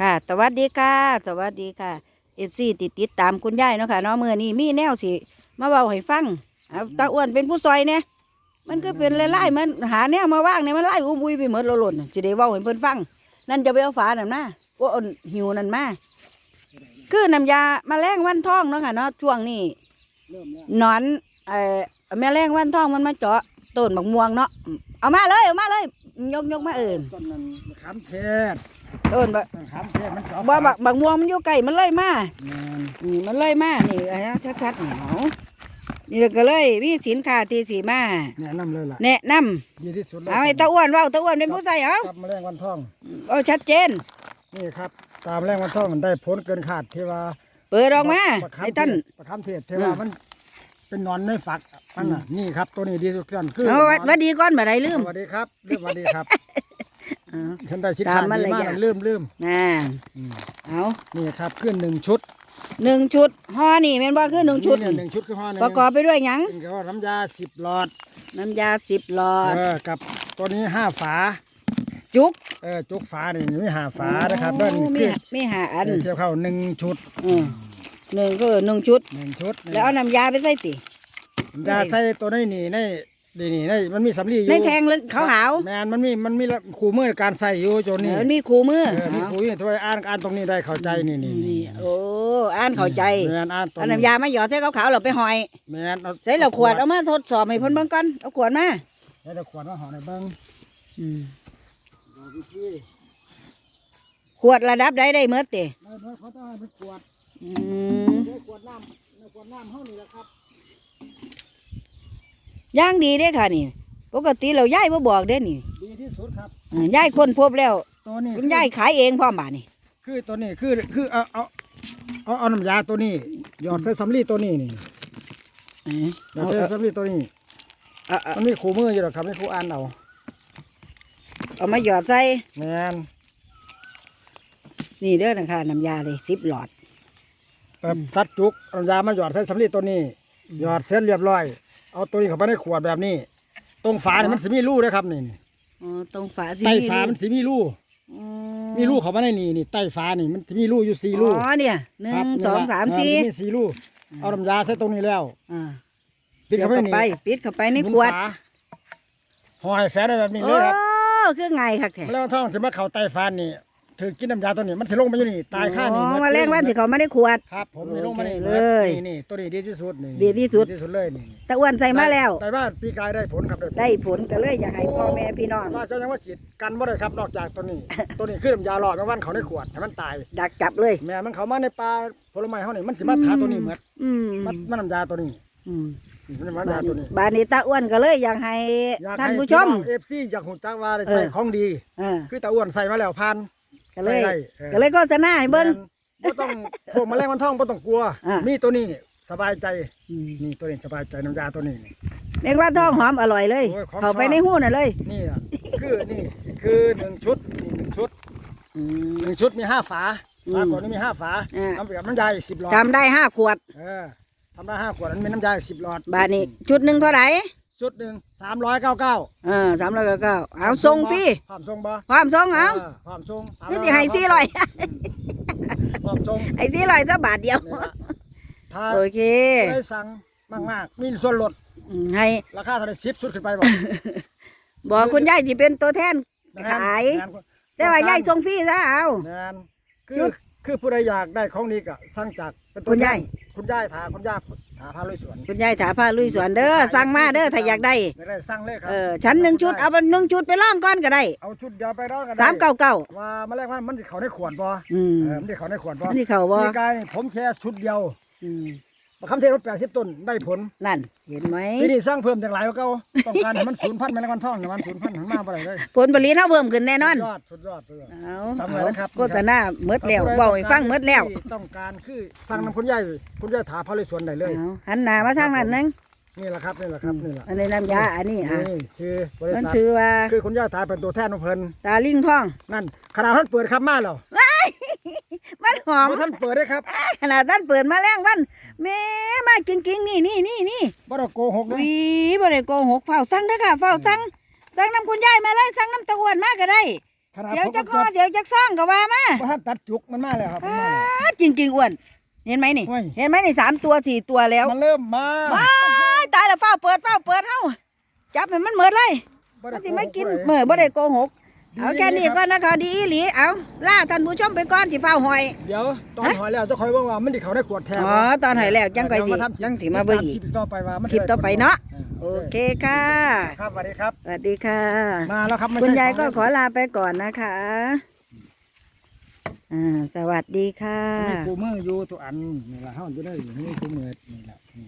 ค่ะ สวัสดีค่ะ สวัสดีค่ะเอฟซีติดติดตามคุณยายเนาะค่ะเนาะมื่อนี้มีแนวสิมาเบาให้ฟังเอาตาอ้วนเป็นผู้ซอยเนี่ยมันก็เป็นไล่ๆมันหาแนวมาว่างเนี่ยมันไล่อุ้มอุ้ยไปหมดแล้วหล่นสิได้เว้าให้เพิ่นฟัง นั่นจะไปเอาฝานั่นมาโอ้อนหิวนั่นมาคือน้ำยาแมลงวันทองเนาะค่ะเนาะช่วงนี้เริ่มแล้วหนอนเอ่อแมลงวันทองมันมาเจาะต้นบักม่วงเนาะเอามาเลยเอามาเลยยกยกมาเอิญต้นนั้นมะขามเทศ ต้นบักต้นมะขามเทศมันเจาะบ่บักบักม่วงมันอยู่ไกลมันเลยมาแม่นนี่มันเลยมานี่อันนี้ชัดๆนี่เอานี่ก็เลยมีสินค้าที่สีมาแนะนำเลยล่ะแนะนดีที่สุดำเอาให้ตาอ้วนเว่าตาอ้วนเป็นผู้ใส่เอากับแมลงวันทอง เอาชัดเจน นี่ครับ ตามแมลงวันทองมันได้ผลเกินขาดที่ว่าเปิดออกมาะขามไอ้ต้น เทศมะขามเทศที่ว่าอืม มัน เป็นหนอนในฝักมันน่ะนี่ครับตัวนี้ดีสุดกันคือเอาวัดวัดดีก่อนบ่ได้ลืมสวัสดีครับลืมสวัสดีครับ เอา ฉันได้ชิดตาขามมดีมารมากยาทลืมลืมน่าอืมเอานี่ครับขึ้นหนึ่งชุดหนึ่งชุดห่อนี่แม่นบ่คือหนึ่งชุดนี่เนี่ยหนึ่งชุดคือห่อหนึ่งประกอบไปด้วยหยังเป็นกับว่าน้ำยาสิบหลอดน้ำยาสิบหลอด เออกับตัวนี้ห้าฝาจุกเออจุกฝานี่มีห้าฝานะครับเบิ้ลโอ้มีคือมีหาอันเทียบเข้าหนึ่งชุดอืมหนึ่งก็หนึ่งชุด หนึ่งชุดแล้วเอาน้ำยาไปใส่ติยาใส่ตัวนี้นี่ใน นี่นี่ในมันมีสำลีอยู่ในแทงลึกขาวหาวแมนมันมีมันมีคู่มือการใส่อยู่จนเอนี่อมีคู่มือเออมีเอาคู่นี่ตัวอ่านอ่านตรงนี้ได้เข้าใจนี่นี่นี่โอ้อ่านเข้าใจแมนอ่านตรงเอาน้ำยามาหยอดใส่ขาวๆเราไปหอย แมนเอาใส่เราขวดเอามาทดสอบให้เพิ่นเบิ่งก่อนเอาขวดมาใส่เราขวดมาห่อในเบิ้งบอกวิธีขวดระดับใดได้เมื่อติได้เบิ้งเขาต้องให้เป็นขวดอืมได้ขวดน้ำในขวดน้ำเท่านี้แหละครับ ย่างดีเด้ค่ะนี่ ปกติเราย่ายบ่บอกเด้นี่ดีที่สุดครับ อืมย่ายคนพบแล้วตัวนี้คุณย่ายขายเองพร้อมบาดนี่คือตัวนี้คือคือเอาเอาเอาเอาน้ำยาตัวนี้หยอดใส่สำลีตัวนี้นี่เอ้ยหยอเอาดใส่เอาสำลีตัวนี้เอาเอามันมีคู่มืออยู่หรอกครับไม่คู่อ่านเอาเอามาหยอดใส่แมนนี่เด้อนะคะน้ำยาเลย10หลอด แบบตัดจุกน้ำยามาหยอดใส่สำลีตัวนี้ หยอดเสร็จเรียบร้อย เอาตัวนี้เข้าไปในขวดแบบนี้ ตรงฝาเนี่ยมันสิมีรูนะครับนี่นี่อ๋อตรงฝาสิใต้ฝามันสิมีรูอืมีรูเข้ามาในนี่นี่ใต้ฝานี่มันสิมีรูอยู่สี่รูอ๋อเนี่ยหนึ่ครับงนี่สองล่ะสามเออสี่นมีสี่รูเอาน้ำยาใส่ตรงนี้แล้วอ่าปิดเข้าไปเสียบนี่ไปปิดเข้าไปในหมุขวดฝาห่อให้แฟนได้แบบนี้โอ้เลยครับคือไงค่ะแขกแล้วท้องสิมาเข้าใต้ฝานี่ ถือกินน้ำยาตัวนี้มันสิลงมาอยู่นี่ตายค่านี่อ๋อหดมาแรงวันที่เขาไม่ได้ขวด ครับ ผมนี่ลงมานี่โอเคเลย นี่นี่ตัวนี้ดีที่สุดนี่ดีที่สุดที่สุดเลยนี่ตะอ้วนใส่มาแล้ว แต่ว่าปีกายได้ผลครับได้ผลก็เลยอยากให้พ่อแม่พี่น้อง ว่าเจ้ายังว่าฉีดกันบ่ได้ครับนอกจากตัวนี้ ตัวนี้คือน้ำยาหลอดแมงวันเขาในขวดให้มันตาย ดักจับเลย แม่มันเขามาในปลาผลไม้เขานี่มันสิมาทาตัวนี้เหมือนอืมมันมันน้ำยาตัวนี้อืมมันน้ำบายาตัวนี้บานนี้ตาอ้วนก็เลยอยากให้อยากท่านให้ผู้ชม เอฟซีอยากหูจักว่าได้เออใส่ของดีอ่าคือตาอ้วนใส่มาแล้วพัน ก็เลยใส่ได้เออ ก็เลยโฆษณาให้เบิ้งบ่ต้องพวกแมลงวันทองบ่ต้องกลัว อ่ามี มีตัวนี้สบายใจ อืมนี่ตัวนี้สบายใจน้ำยาตัวนี้นี่เรียกว่าท้องหอมอร่อยเลย โอ้ยของเข้าไปชอบในหู้น่ะเลยนี่อะคือนี่คือหนึ่งชุดนี่หนึ่งชุดอืม หนึ่งชุดมีห้าฝาอืมฝาก่อนนี้มีห้าฝาอ่าน้ำแบบน้ำยาอีกสิบหลอดทำได้ห้าขวด เออทำได้ห้าขวดอันนมีน้ำยาอีกสิบหลอดบานนี้ ชุดหนึ่งเท่าไหร่ ชุดหนึ่งสามร้อยเก้าเก้าเออสามร้อยเก้าเอาส่งฟรีพร้อมส่งบ่ความส่งเอาพร้อมส่งคือสิให้สี่ร้อยพร้อมส่งไอ้สี่ร้อยสักบาทเดียวนี่ละถ้าโอเคได้สั่งมากมากๆมีส่วนลดอืมให้ราคาเท่าไหร่สิบชุดขึ้นไปบ่บอกคุณยายที่เป็นตัวแทนขายแม่นแต่ว่ายายส่งฟรีซะเอาแมนคืชุอด คือผู้ใดอยากได้ของนี้ก็สั่งจากเป็นตัวคุณยายแทนคุณยายถาคุณยายถาพาลุยสวนคุณยายถาผ้าลุยสวนเด้อสั่งมาเด้อถ้าอยากได้อยากได้สั่งเลยครัเออชั้นหนึ่งชุดเอาไปหนึ่งชุดไปล่องก้อนก็ได้เอาชุดเดียวไปแล้วกันสามเก้าเก้าว่ามาแรกว่ามันสิเขาในขวดบ่อืมเออมันสิเขาในขวดบ่นี่เขาบ่มีกายนี่ผมแค่ชุดเดียว อืม มาคำเทศรถแปดสิบต้นได้ผลนั่น เห็นไหมทีนี้สร้างเพิ่มจากหลายกว่าเก่าต้องการให้มันศูนย์พันธุ์แมลงวันทองเนี่ยมันศูนย์พันธุ์หันมาบ่ได้เลยผลผลิตเท่าเพิ่มขึ้นแน่นอนสุดยอดสุดยอดสุดยอด เอาทำไว้เอานะครับ โฆษณาเมดแล้วเบาให้ฟังเมดแล้วที่ต้องการคือสั่งนำคุณยายคุณยายถาพาลุยสวนได้เลย เอาหันหน้ามาทางนั้นนึงนี่แหละครับนี่แหละครับนี่แหละอันนี้น้ำยาอันนี้อะนี่ชื่อบริมันษัทชื่อว่าคือคุณย่าทายเป็นตัวแทนของเพิ่นตาลิงทองนั่นขนาดท่านเปิดครับมาแล้วมัน หอมบ่ท่านเปิดได้ครับขนาดท่านเปิดมาแล้ววันแม่มากินกิงๆนี่นี่นี่นี่บ่ได้โกหกนะวีบ่ได้โกหกเฝ้าสั่งเด้อค่ะเฝ้าสั่งสั่งน้ำคุณยายมาเลยสั่งน้ำตะอ้วนมาก็ได้ขนาดเสียวผมจักก็ข้อเสียวจักซ่องก็ว่ามาว่าท่านตัดจุกมันมาแล้วครับมันมาแล้วอ้าจริงๆอ้วน เห็นไหมนี่โอ้ยเห็นไหมนี่สามตัวสี่ตัวแล้วมันเริ่มมาว้ายตายแล้วเฝ้าเปิดเฝ้าเปิดเฮาจับให้มันเหมิดเลยบ่มัด้นสิไม่กินโกหเมื่อบ่ได้โกหกดี เอาแค่นี้ครับก่อนนะคะดีอีหลีเอาล่าท่านผู้ชมไปก่อนสิเฝ้าหอย เดี๋ยวตอนหอยแล้วจะคอยว่าว่ามันดิเขาได้ขวดแทนอ๋อตอนหอยแล้วจังไปสิเดี๋ยวมาทำคลิปจังสิมาเบิ่งอีกคลิปต่อไปว่ามันคลิปต่อไปเนาะโอโอเคเคค่ะ ครับสวัสดีครับสวัสดีค่ะ มาแล้วครับไม่คุณใช่ยายก็ของขอลาไปก่อนนะคะอ่าสวัสดีค่ะมีกูมืออยู่ตัวอันนี่ละเฮาจะได้อยู่นี่กูมือนี่ละนี่